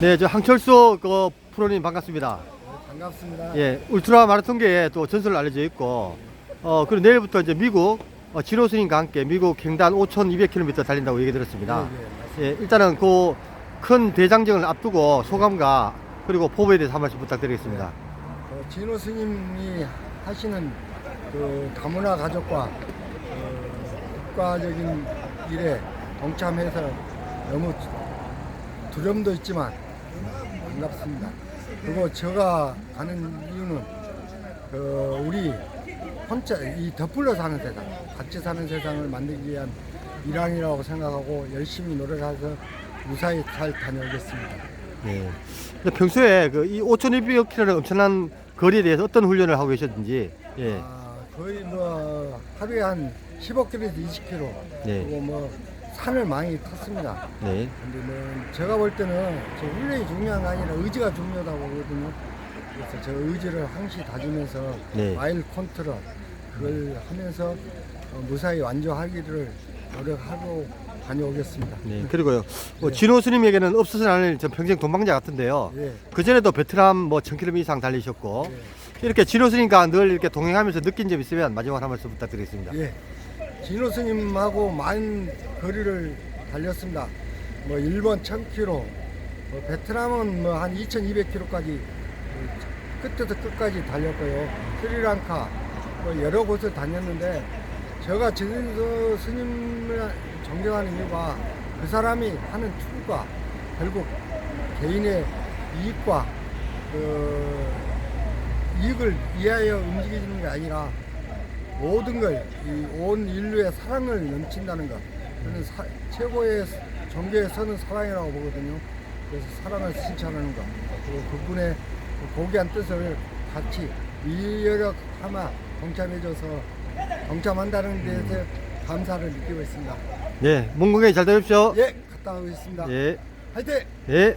네, 저 항철수 그 프로님 반갑습니다. 반갑습니다. 예, 울트라 마라톤계에 또 전설을 알려져 있고, 어, 그리고 내일부터 이제 미국 어, 진호 스님과 함께 미국 횡단 5,200km 달린다고 얘기 들었습니다. 예, 예, 예, 일단은 그 큰 대장정을 앞두고 소감과 그리고 포부에 대해서 한 말씀 부탁드리겠습니다. 어, 진호 스님이 하시는 그 다문화 가족과 어, 국가적인 일에 동참해서 너무 두려움도 있지만 반갑습니다. 그리고 제가 가는 이유는 그 우리 혼자 이 덧불려 사는 세상, 같이 사는 세상을 만들기 위한 일환이라고 생각하고 열심히 노력해서 무사히 잘 다녀오겠습니다. 네. 근데 평소에 그 이 5,200km의 엄청난 거리에 대해서 어떤 훈련을 하고 계셨는지, 예, 아, 거의 뭐 하루에 한 15km에서 20km 네. 그리고 뭐 산을 많이 탔습니다. 네, 근데 뭐 제가 볼 때는 저 훈련이 중요한 게 아니라 의지가 중요하다고 보거든요. 그래서 저 의지를 항시 다지면서 네. 마일 컨트롤 그걸 하면서 어, 무사히 완주하기를 노력하고 다녀오겠습니다. 네. 그리고요, 뭐 진호 스님에게는 없어서는 안할전 평생 동방자 같은데요. 예. 그 전에도 베트남 뭐 1000km 이상 달리셨고, 예. 이렇게 진호 스님과 늘 이렇게 동행하면서 느낀 점 있으면 마지막으로 한 말씀 부탁드리겠습니다. 예. 진호 스님하고 많은 거리를 달렸습니다. 뭐 일본 1000km, 뭐 베트남은 뭐 한 2200km까지 끝에서 끝까지 달렸고요. 스리랑카 뭐 여러 곳을 다녔는데 제가 진호 스님을 존경하는 이유가 그 사람이 하는 투구가 결국 개인의 이익과 그 이익을 위하여 움직이는 게 아니라 모든 걸이온 인류의 사랑을 넘친다는 것 저는 사- 최고의 종교에 서는 사랑이라고 보거든요 그래서 사랑을 실천하는 것 그리고 그분의 고귀한 뜻을 같이 이여력 하마 동참해줘서 동참한다는 데서 감사를 느끼고 있습니다 네, 문공에 잘 다녀오십시오. 예 갔다 오겠습니다 예, 화이팅! 예.